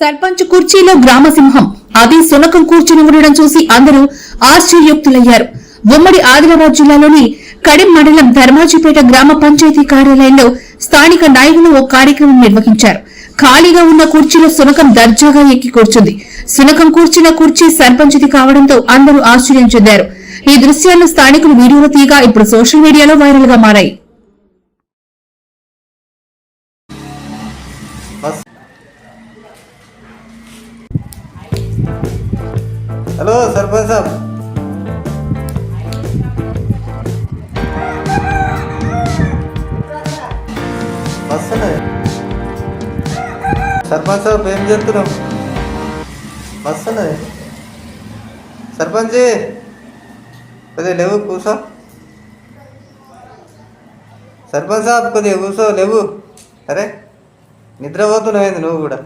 సర్పంచ్ కుర్చీలో గ్రామసింహం అది సునకం కూర్చుని ఉండడం చూసి అందరూ ఆశ్చర్యోక్తులయ్యారు. ఉమ్మడి ఆదిలాబాద్ జిల్లాలోని కడెం మండలం ధర్మాజిపేట గ్రామ పంచాయతీ కార్యాలయంలో స్థానిక నాయకులు ఓ కార్యక్రమం నిర్వహించారు. ఖాళీగా ఉన్న కుర్చీలో సునకం దర్జాగా ఎక్కి కూర్చుంది. సునకం కూర్చున్న కుర్చీ సర్పంచ్ది కావడంతో అందరూ ఆశ్చర్యం చెందారు. ఈ దృశ్యాలను స్థానికులు వీడియోలో తీగా ఇప్పుడు సోషల్ మీడియాలో వైరల్గా మారాయి. హలో సర్పంచ్ సాబ్. సర్పంచ్ సాబ్ ఏం చేస్తున్నాం బస్సులే సర్పంచ్ కొద్దిగా లేవు కూర్చో. సర్పంచ్ సాబ్ కొద్దిగా కూర్చో లేవు. అరే నిద్రపోతున్నావు నువ్వు కూడా?